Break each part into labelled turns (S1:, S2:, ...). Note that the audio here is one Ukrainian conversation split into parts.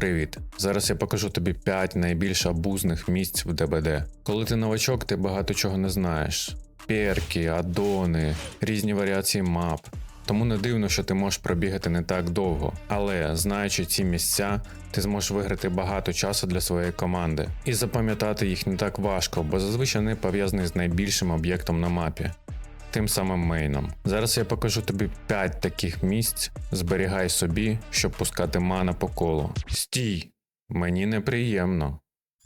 S1: Привіт! Зараз я покажу тобі 5 найбільш абузних місць в ДБД. Коли ти новачок, ти багато чого не знаєш: перки, аддони, різні варіації мап. Тому не дивно, що ти можеш пробігати не так довго. Але знаючи ці місця, ти зможеш виграти багато часу для своєї команди. І запам'ятати їх не так важко, бо зазвичай вони пов'язані з найбільшим об'єктом на мапі. Тим самим мейном. Зараз я покажу тобі 5 таких місць. Зберігай собі, щоб пускати мана по колу. Стій! Мені неприємно.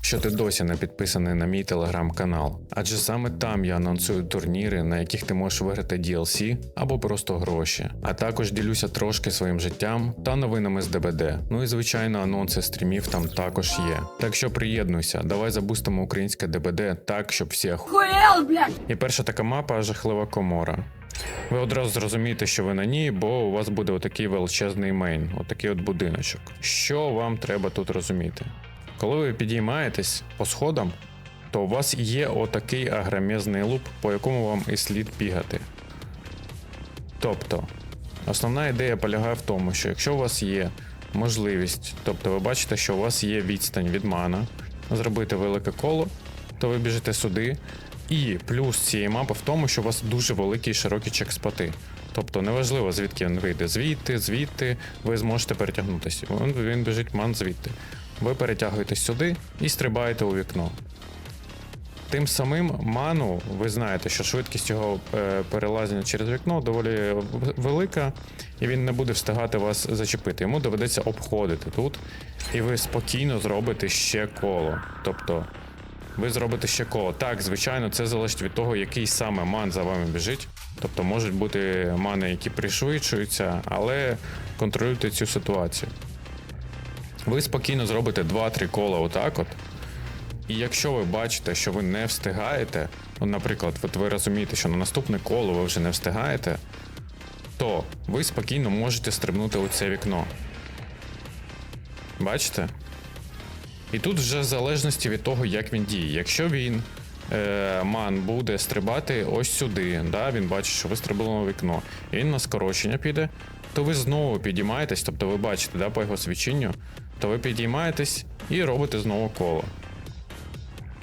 S1: Що ти досі не підписаний на мій телеграм-канал, адже саме там я анонсую турніри, на яких ти можеш виграти DLC або просто гроші. А також ділюся трошки своїм життям та новинами з ДБД. Ну і звичайно, анонси стрімів там також є. Так що приєднуйся, давай забустимо українське ДБД так, щоб всі оху...
S2: Хуел, блядь!
S1: І перша така мапа жахлива комора. Ви одразу зрозумієте, що ви на ній, бо у вас буде отакий величезний мейн, отакий от будиночок. Що вам треба тут розуміти? Коли ви підіймаєтесь по сходам, то у вас є отакий агромезний луп, по якому вам і слід бігати. Тобто, основна ідея полягає в тому, що якщо у вас є можливість, тобто ви бачите, що у вас є відстань від мана, зробити велике коло, то ви біжите сюди. І плюс цієї мапи в тому, що у вас дуже великі і широкі чекспоти. Тобто неважливо, звідки він вийде. Звідти, звідти, ви зможете перетягнутися. Він, біжить ман звідти. Ви перетягуєтесь сюди і стрибаєте у вікно. Тим самим ману, ви знаєте, що швидкість його е, перелазення через вікно доволі велика, і він не буде встигати вас зачепити. Йому доведеться обходити тут, і ви спокійно зробите ще коло. Тобто ви зробите ще коло. Так, звичайно, це залежить від того, який саме ман за вами біжить. Тобто можуть бути мани, які пришвидшуються, але контролюйте цю ситуацію. Ви спокійно зробите 2-3 кола отак от. І якщо ви бачите, що ви не встигаєте, ну, наприклад, от ви розумієте, що на наступне коло ви вже не встигаєте, то ви спокійно можете стрибнути у це вікно. Бачите? І тут вже в залежності від того, як він діє. Якщо він е, ман буде стрибати ось сюди, да, він бачить, що ви стрибали на вікно, і він на скорочення піде, то ви знову підіймаєтесь, тобто ви бачите да, по його свідченню, то ви підіймаєтесь і робите знову коло.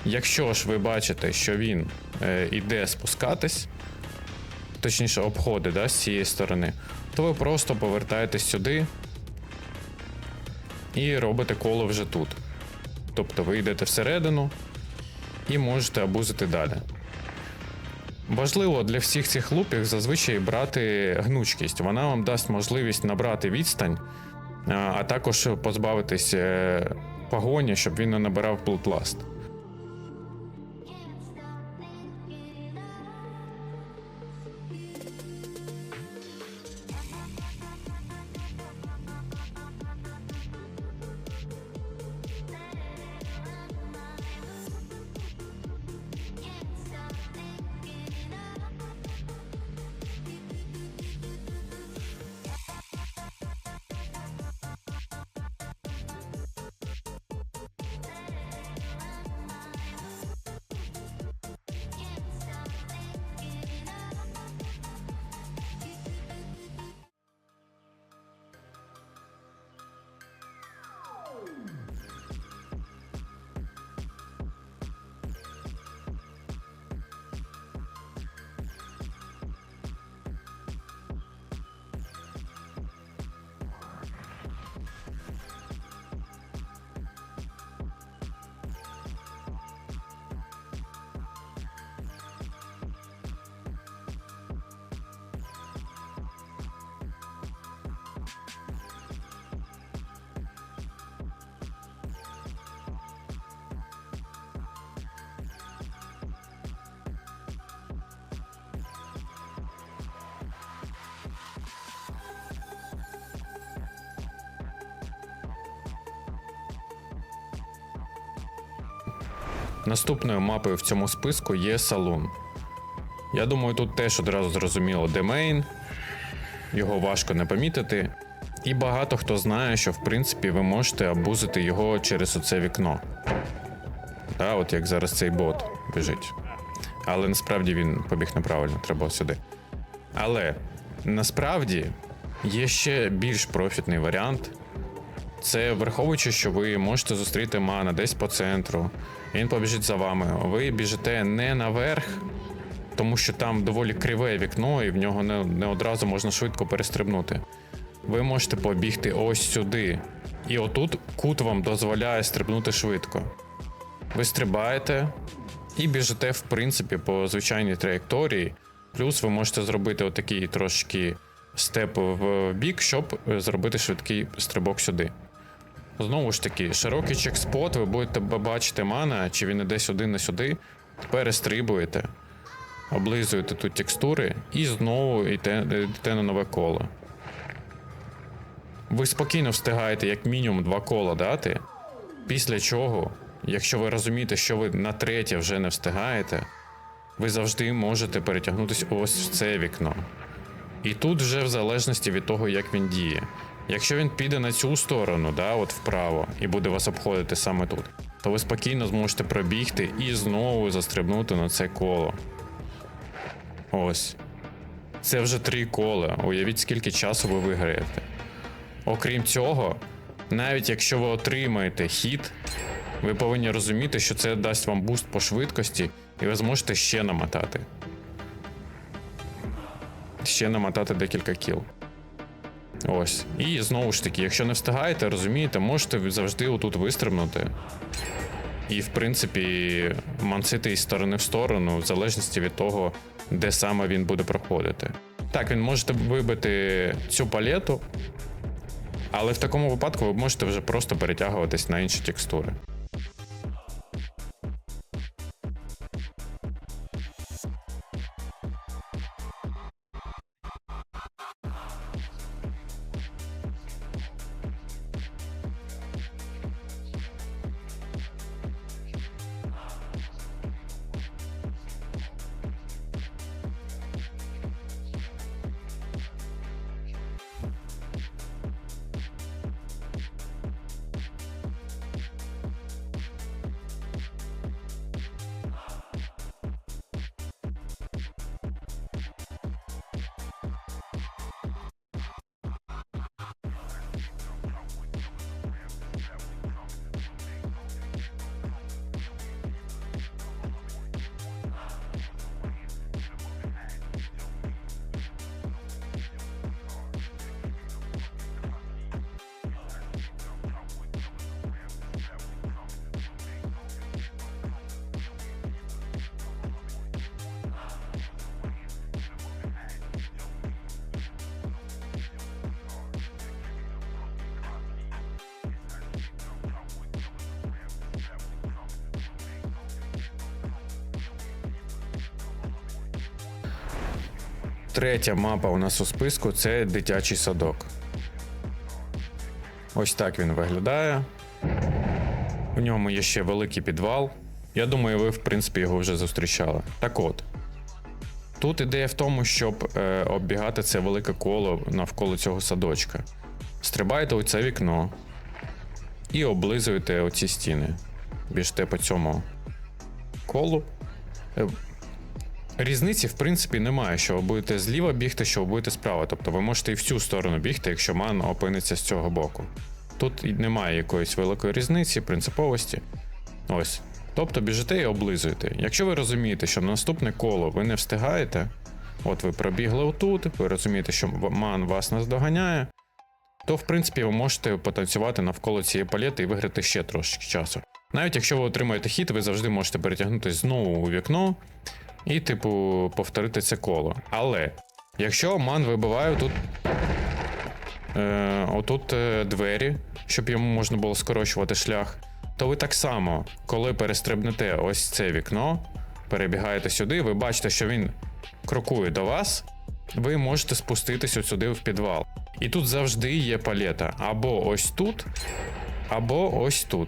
S1: Якщо ж ви бачите, що він е, іде спускатись, точніше обходить да, з цієї сторони, то ви просто повертаєтесь сюди і робите коло вже тут. Тобто ви йдете всередину і можете абузити далі. Важливо для всіх цих лупів зазвичай брати гнучкість. Вона вам дасть можливість набрати відстань, а- також позбавитись е, погоні, щоб він не набирав Bloodlust. Наступною мапою в цьому списку є салон. Я думаю, тут теж одразу зрозуміло, де мейн, його важко не помітити. І багато хто знає, що в принципі ви можете абузити його через оце вікно. Та, от як зараз цей бот біжить. Але насправді він побіг неправильно, треба сюди. Але насправді є ще більш профітний варіант, Це враховуючи, що ви можете зустріти мана десь по центру. Він побіжить за вами. Ви біжите не наверх, тому що там доволі криве вікно, і в нього не, не одразу можна швидко перестрибнути. Ви можете побігти ось сюди. І отут кут вам дозволяє стрибнути швидко. Ви стрибаєте і біжите, в принципі, по звичайній траєкторії. Плюс ви можете зробити отакий трошки степ в бік, щоб зробити швидкий стрибок сюди. Знову ж таки, широкий чекспот, ви будете бачити мана, чи він іде сюди, не сюди. Перестрибуєте, облизуєте тут текстури і знову йдете, йдете на нове коло. Ви спокійно встигаєте як мінімум два кола дати. Після чого, якщо ви розумієте, що ви на третє вже не встигаєте, ви завжди можете перетягнутися ось в це вікно. І тут вже в залежності від того, як він діє. Якщо він піде на цю сторону, да, от вправо, і буде вас обходити саме тут, то ви спокійно зможете пробігти і знову застрибнути на це коло. Ось. Це вже три кола. Уявіть, скільки часу ви виграєте. Окрім цього, навіть якщо ви отримаєте хід, ви повинні розуміти, що це дасть вам буст по швидкості, і ви зможете ще намотати. Ще намотати декілька кіл. Ось. І знову ж таки, якщо не встигаєте, розумієте, можете завжди отут вистрибнути. І, в принципі, мансити із сторони в сторону, в залежності від того, де саме він буде проходити. Так, він можете вибити цю палету, але в такому випадку ви можете вже просто перетягуватись на інші текстури. Третя мапа у нас у списку це дитячий садок. Ось так він виглядає. У ньому є ще великий підвал. Я думаю, ви, в принципі, його вже зустрічали. Так от. Тут ідея в тому, щоб е, оббігати це велике коло навколо цього садочка. Стрибаєте у це вікно і облизуєте оці стіни. Біжте по цьому колу. Різниці, в принципі, немає, що ви будете зліва бігти, що ви будете справа. Тобто ви можете і в цю сторону бігти, якщо ман опиниться з цього боку. Тут немає якоїсь великої різниці, принциповості. Ось. Тобто біжите і облизуєте. Якщо ви розумієте, що на наступне коло ви не встигаєте, от ви пробігли отут, ви розумієте, що ман вас наздоганяє, то в принципі ви можете потанцювати навколо цієї палети і виграти ще трошки часу. Навіть якщо ви отримаєте хід, ви завжди можете перетягнутися знову у вікно і, типу, повторити це коло. Але якщо ман вибиває тут. Е, отут е, двері, щоб йому можна було скорочувати шлях, то ви так само, коли перестрибнете ось це вікно, перебігаєте сюди, ви бачите, що він крокує до вас, ви можете спуститися сюди в підвал. І тут завжди є палета. Або ось тут, або ось тут.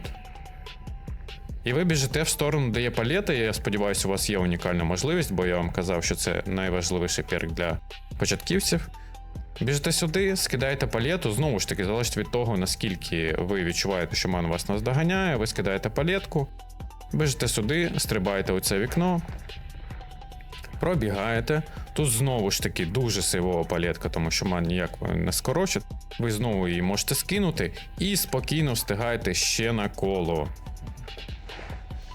S1: І ви біжите в сторону, де є палета. Я сподіваюся, у вас є унікальна можливість, бо я вам казав, що це найважливіший перк для початківців. Біжите сюди, скидаєте палету. Знову ж таки, залежить від того, наскільки ви відчуваєте, що ман вас наздоганяє, ви скидаєте палетку, біжите сюди, стрибаєте у це вікно. Пробігаєте. Тут знову ж таки дуже сейвова палетка, тому що ман ніяк не скорочить. Ви знову її можете скинути і спокійно встигаєте ще на коло.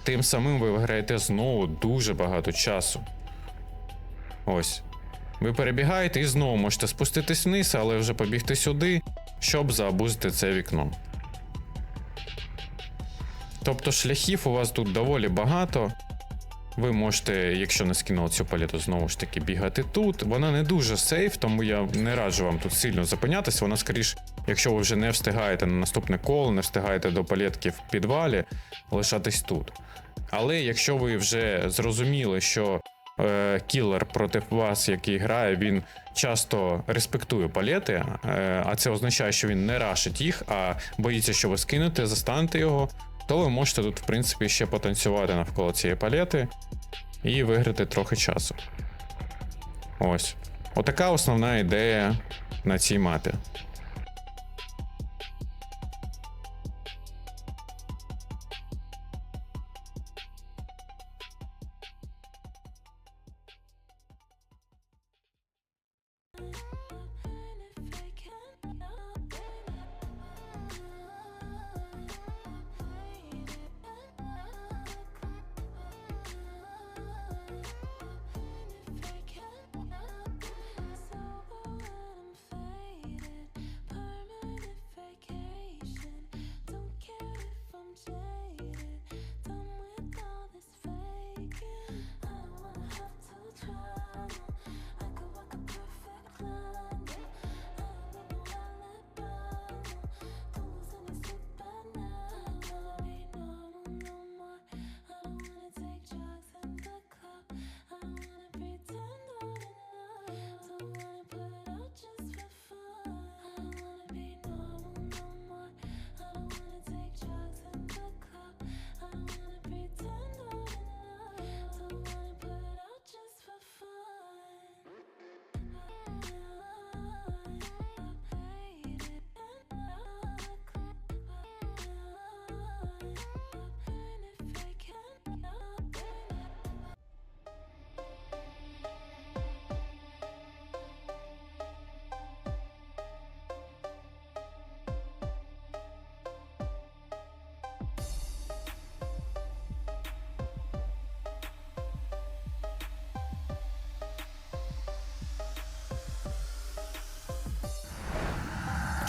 S1: Тим самим ви виграєте знову дуже багато часу. Ось. Ви перебігаєте і знову можете спуститись вниз, але вже побігти сюди, щоб заабузити це вікно. Тобто шляхів у вас тут доволі багато. Ви можете, якщо не скинули цю палету, знову ж таки бігати тут. Вона не дуже сейф, тому я не раджу вам тут сильно зупинятися. Вона скоріш, якщо ви вже не встигаєте на наступне коло, не встигаєте до палетки в підвалі, лишатись тут. Але якщо ви вже зрозуміли, що е, кілер проти вас, який грає, він часто респектує палети, е, а це означає, що він не рашить їх, а боїться, що ви скинете, застанете його, то ви можете тут, в принципі, ще потанцювати навколо цієї палети і виграти трохи часу. Ось. Отака основна ідея на цій мапі.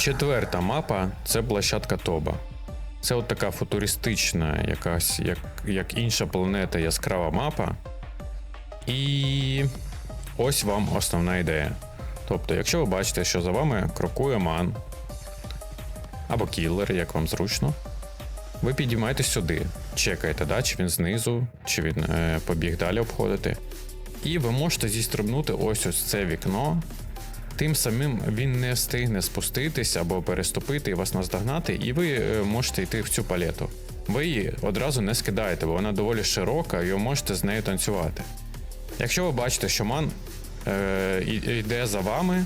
S1: Четверта мапа це площадка Тоба. Це от така футуристична, якась, як, як інша планета, яскрава мапа. І ось вам основна ідея. Тобто, якщо ви бачите, що за вами крокує ман або кілер, як вам зручно, ви підіймаєтесь сюди, чекаєте, да, чи він знизу, чи він е, побіг далі обходити. І ви можете зістрибнути ось ось це вікно, Тим самим він не встигне спуститись або переступити і вас наздогнати, і ви е, можете йти в цю палету. Ви її одразу не скидаєте, бо вона доволі широка, і ви можете з нею танцювати. Якщо ви бачите, що ман е, йде за вами,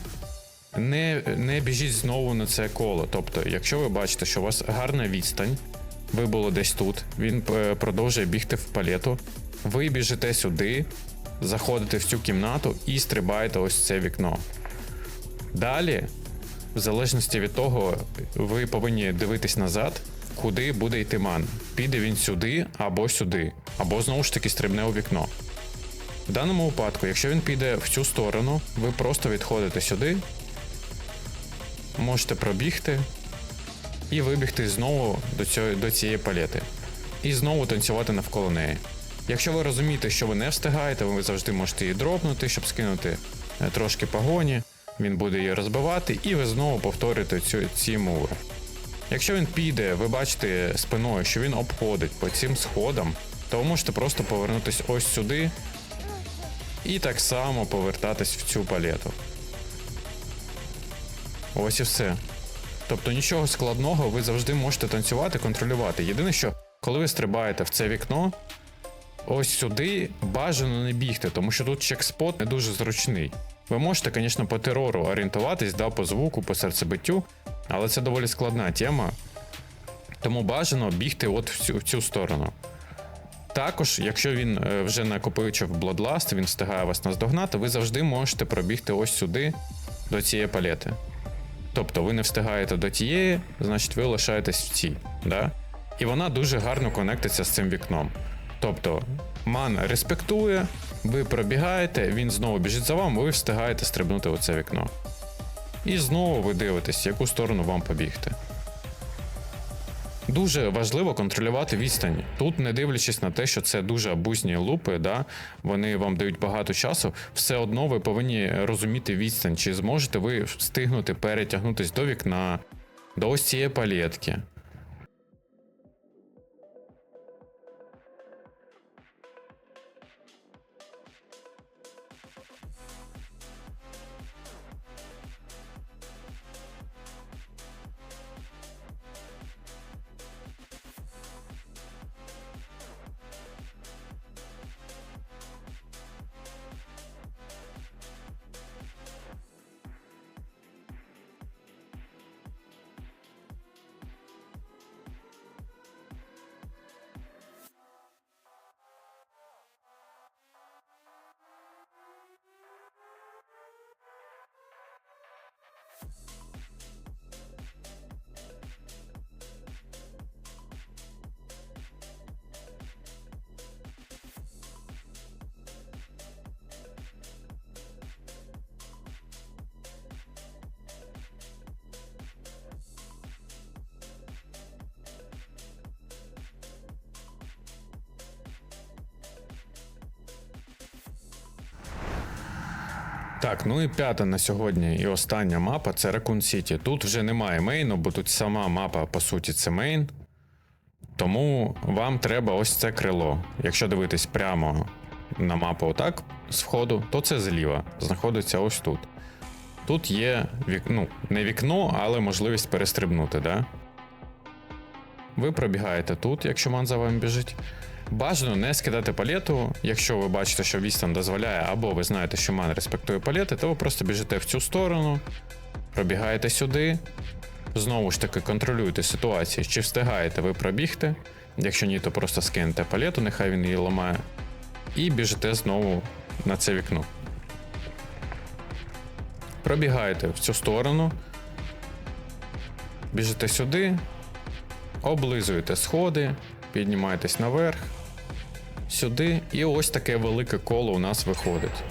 S1: не не біжіть знову на це коло. Тобто, якщо ви бачите, що у вас гарна відстань, ви були десь тут, він е, продовжує бігти в палету, ви біжите сюди, заходите в цю кімнату і стрибаєте ось це вікно. Далі, в залежності від того, ви повинні дивитись назад, куди буде йти ман. Піде він сюди або сюди, або знову ж таки стрибне у вікно. В даному випадку, якщо він піде в цю сторону, ви просто відходите сюди, можете пробігти і вибігти знову до, цього, до цієї палети. І знову танцювати навколо неї. Якщо ви розумієте, що ви не встигаєте, ви завжди можете її дропнути, щоб скинути е, трошки погоні він буде її розбивати, і ви знову повторюєте цю, ці мури. Якщо він піде, ви бачите спиною, що він обходить по цим сходам, то ви можете просто повернутися ось сюди і так само повертатись в цю палету. Ось і все. Тобто нічого складного, ви завжди можете танцювати, контролювати. Єдине, що коли ви стрибаєте в це вікно, ось сюди бажано не бігти, тому що тут чекспот не дуже зручний. Ви можете, звісно, по терору орієнтуватись, да, по звуку, по серцебиттю, але це доволі складна тема. Тому бажано бігти от в цю, в цю сторону. Також, якщо він е, вже накопичив Bloodlust, він встигає вас наздогнати, ви завжди можете пробігти ось сюди до цієї палети. Тобто ви не встигаєте до тієї, значить ви лишаєтесь в цій. Да? І вона дуже гарно конектиться з цим вікном. Тобто, ман респектує, ви пробігаєте, він знову біжить за вами, ви встигаєте стрибнути в це вікно. І знову ви дивитесь, яку сторону вам побігти. Дуже важливо контролювати відстані. Тут, не дивлячись на те, що це дуже абузні лупи, да, вони вам дають багато часу, все одно ви повинні розуміти відстань, чи зможете ви встигнути перетягнутися до вікна, до ось цієї палетки. Так, ну і п'ята на сьогодні і остання мапа це Raccoon City. Тут вже немає мейну, бо тут сама мапа, по суті, це мейн. Тому вам треба ось це крило. Якщо дивитись прямо на мапу отак з входу, то це зліва. Знаходиться ось тут. Тут є вік... ну, не вікно, але можливість перестрибнути, да? Ви пробігаєте тут, якщо ман за вами біжить. Бажано не скидати палету, якщо ви бачите, що відстань дозволяє, або ви знаєте, що ман респектує палети, то ви просто біжите в цю сторону, пробігаєте сюди. Знову ж таки, контролюєте ситуацію, чи встигаєте ви пробігти. Якщо ні, то просто скинете палету, нехай він її ламає. І біжите знову на це вікно. Пробігаєте в цю сторону, біжите сюди, облизуєте сходи, піднімаєтесь наверх, сюди, і ось таке велике коло у нас виходить.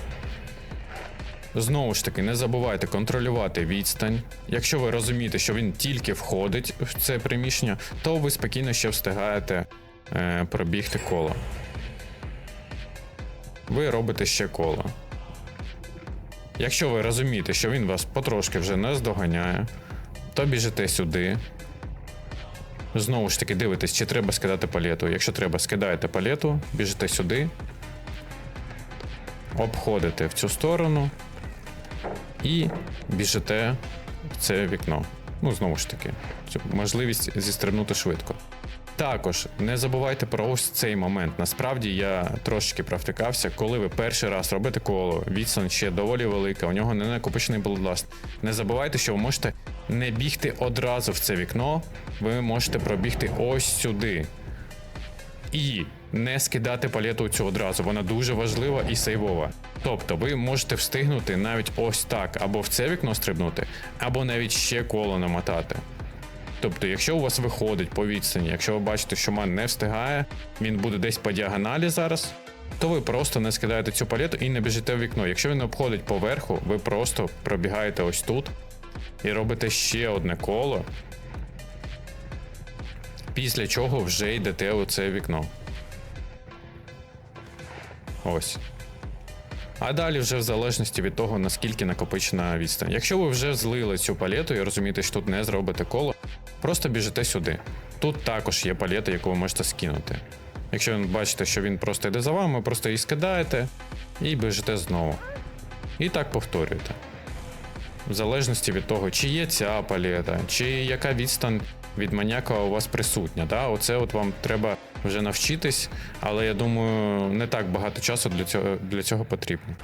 S1: Знову ж таки, не забувайте контролювати відстань. Якщо ви розумієте, що він тільки входить в це приміщення, то ви спокійно ще встигаєте е, пробігти коло. Ви робите ще коло. Якщо ви розумієте, що він вас потрошки вже не здоганяє, то біжите сюди. Знову ж таки, дивитесь, чи треба скидати палету. Якщо треба, скидаєте палету, біжите сюди, обходите в цю сторону і біжите в це вікно. Ну, знову ж таки, можливість зістрибнути швидко. Також не забувайте про ось цей момент. Насправді я трошечки провтикався, коли ви перший раз робите коло, відстань ще доволі велика, у нього не накопичений Bloodlust. Не забувайте, що ви можете не бігти одразу в це вікно, ви можете пробігти ось сюди. І не скидати палету цю одразу, вона дуже важлива і сейвова. Тобто ви можете встигнути навіть ось так, або в це вікно стрибнути, або навіть ще коло намотати. Тобто, якщо у вас виходить по відстані, якщо ви бачите, що ман не встигає, він буде десь по діагоналі зараз, то ви просто не скидаєте цю палету і не біжите в вікно. Якщо він обходить поверху, ви просто пробігаєте ось тут і робите ще одне коло, після чого вже йдете у це вікно. Ось. А далі вже в залежності від того, наскільки накопичена відстань. Якщо ви вже злили цю палету і розумієте, що тут не зробите коло, просто біжите сюди. Тут також є палета, яку ви можете скинути. Якщо ви бачите, що він просто йде за вами, просто її скидаєте і біжите знову. І так повторюєте. В залежності від того, чи є ця палета, чи яка відстань від маняка у вас присутня. Да? Оце от вам треба вже навчитись, але я думаю, не так багато часу для цього, для цього потрібно.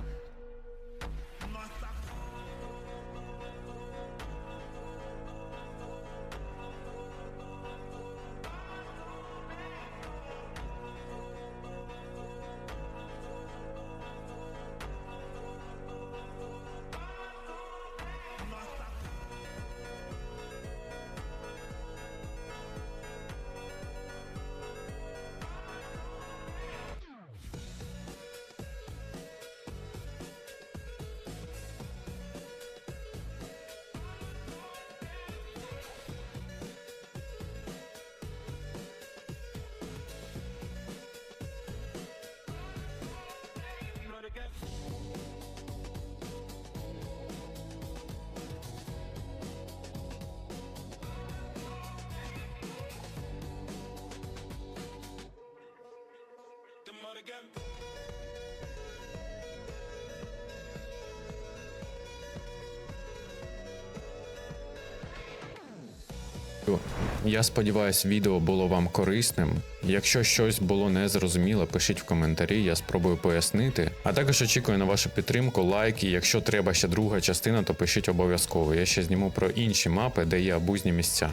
S1: Я сподіваюся, відео було вам корисним. Якщо щось було незрозуміло, пишіть в коментарі, я спробую пояснити. А також очікую на вашу підтримку, лайки. Якщо треба ще друга частина, то пишіть обов'язково. Я ще зніму про інші мапи, де є абузні місця.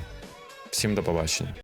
S1: Всім до побачення.